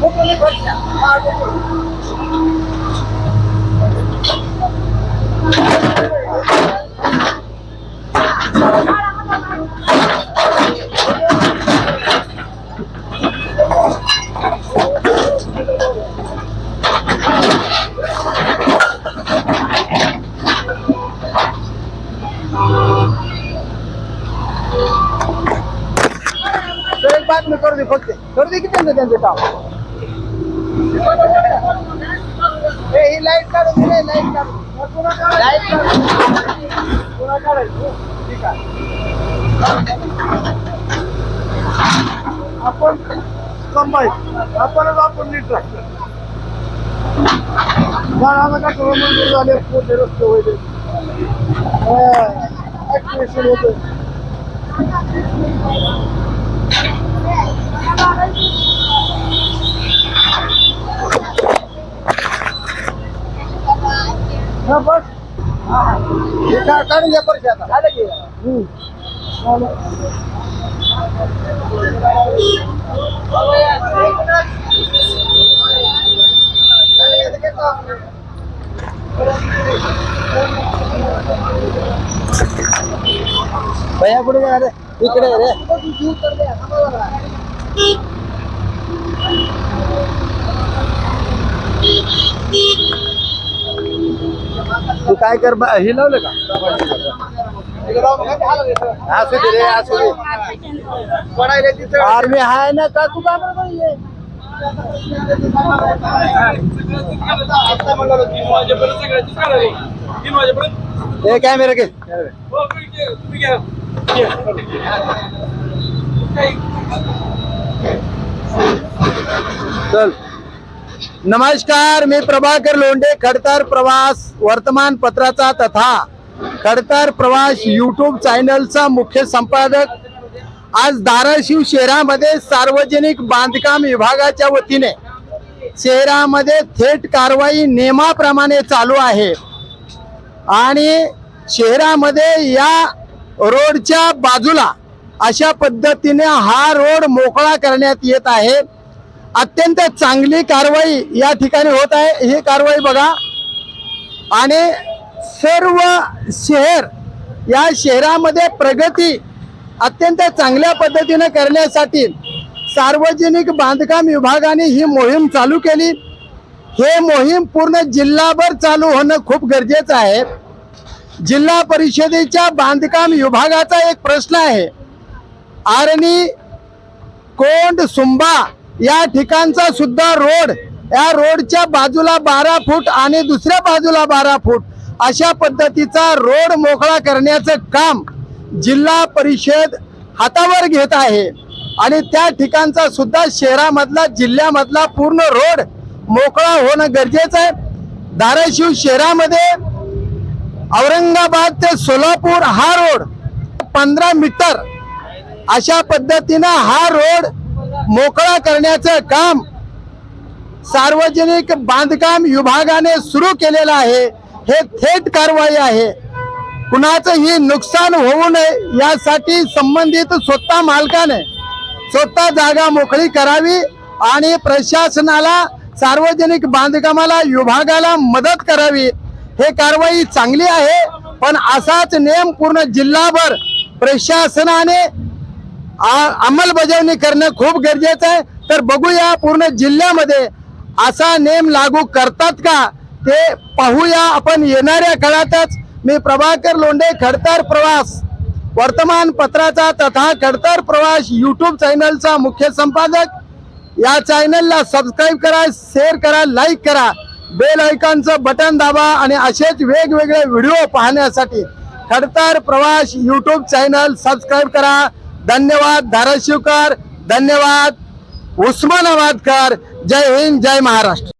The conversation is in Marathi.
फुटली फरशा बातमी करू दे फक्त. करू दे की त्यांचं त्यांचं काम? ए, ही लाइट काढून लाइट काढून लाइट काढून पुन्हा काढायची. ठीक आहे. आपण संभाय आपणच आपण नीट राहतो. झाडाला का करून झाले रस्ते वगैरे. होतं हा बस काढून घ्या परत आता झालं की भैया कुठे गेला रे. इकडे रे. काय कर बा- हे लावलं का? असू दे रे असू दे पडायला तिथं आर्मी आहे ना, का तू का बरं बाई हे? कॅमेरा चल. नमस्कार मी प्रभाकर लोंढे खडतर प्रवास वर्तमानपत्राचा तथा खडतर प्रवास युट्यूब चॅनलचा मुख्य संपादक. आज धाराशिव शहरामध्ये सार्वजनिक बांधकाम विभागाच्या वतीने शहरामध्ये थेट कारवाई नियमाप्रमाणे चालू आहे. आणि शहरामध्ये या रोडच्या बाजूला अशा पद्धतीने हा रोड मोकळा करण्यात येत आहे. अत्यंत चांगली कारवाई या ठिकाणी होत आहे. ही कारवाई बघा. आणि सर्व शहर या शहरामध्ये प्रगती अत्यंत चांगल्या पद्धतीने करण्यासाठी सार्वजनिक बांधकाम विभागाने ही मोहीम चालू केली. हे मोहीम पूर्ण जिल्हाभर चालू होणं खूप गरजेचं आहे. जिल्हा परिषदेच्या बांधकाम विभागाचा एक प्रश्न आहे. आरणी कोंड सुंबा या ठिकाणचा सुद्धा रोड या रोडच्या बाजूला बारा फूट आणि दुसऱ्या बाजूला बारा फूट अशा पद्धतीचा रोड मोकळा करण्याचं काम जिल्हा परिषद हातावर घेत आहे. आणि त्या ठिकाणचा सुद्धा शहरामधला जिल्ह्यामधला पूर्ण रोड मोकळा होणं गरजेचं आहे. धाराशिव शहरामध्ये औरंगाबाद ते सोलापूर हा रोड पंधरा मीटर अशा पद्धतीनं हा रोड मोकळा करण्याचं काम सार्वजनिक बांधकाम विभागाने सुरू केलेलं आहे. हे थेट कारवाई आहे. कुणाचंही नुकसान होऊ नये यासाठी संबंधित स्वतः मालकाने स्वतः जागा मोकळी करावी आणि प्रशासनाला सार्वजनिक बांधकामाला विभागाला मदत करावी. हे कारवाई चांगली आहे पण असाच नियम पूर्ण जिल्हाभर प्रशासनाने अंमलबजावणी करणं खूप गरजेचं आहे. तर बघूया पूर्ण जिल्ह्यामध्ये असा नेम लागू करतात का? ते पाहूया आपण येणाऱ्या काळातच. मी प्रभाकर लोंढे खडतर प्रवास. वर्तमानपत्राचा तथा खडतर प्रवास यूट्यूब चॅनलचा मुख्य संपादक. या चॅनलला सबस्क्राईब करा शेअर करा लाईक करा. बेल आयकॉनचं बटन दाबा आणि असेच वेगवेगळे व्हिडिओ पाहण्यासाठी खडतर प्रवास यूट्यूब चॅनल सबस्क्राईब करा. धन्यवाद धाराशिवकर धन्यवाद उस्मानाबादकर. जय हिंद जय महाराष्ट्र.